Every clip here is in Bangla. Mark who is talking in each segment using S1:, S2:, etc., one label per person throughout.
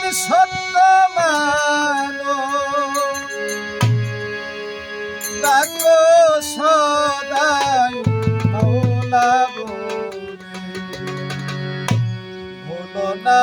S1: দিন সত্য মানো। তাকো সদাই বলে। ভুলো না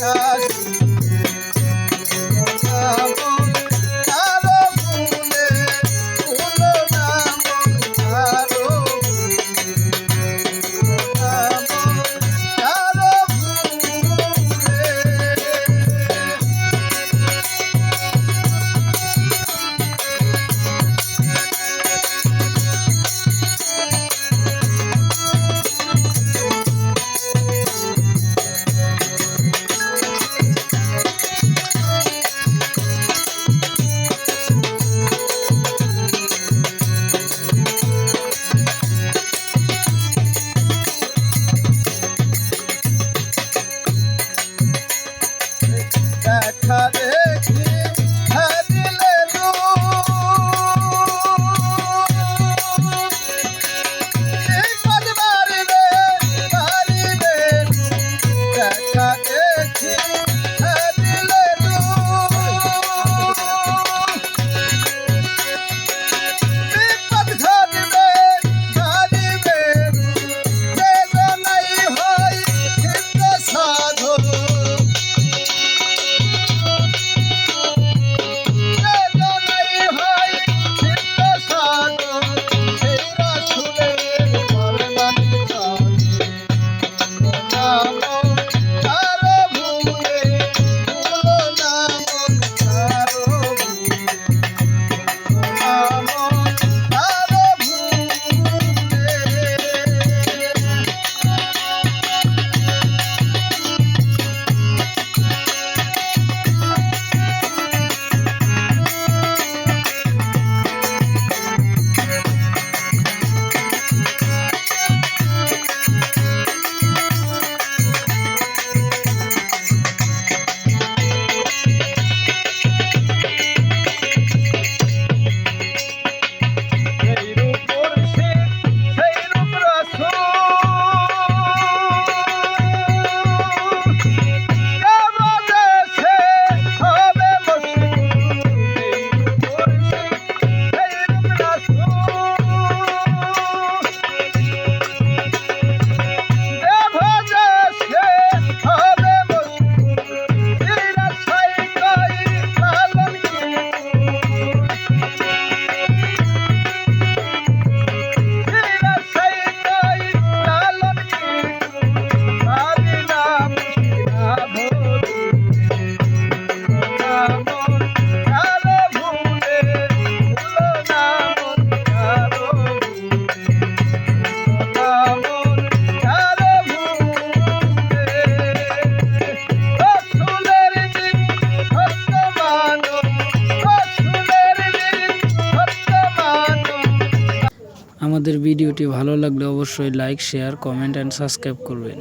S1: God. Yeah.
S2: আমাদের ভিডিওটি ভালো লাগলে অবশ্যই like share comment and subscribe করবেন।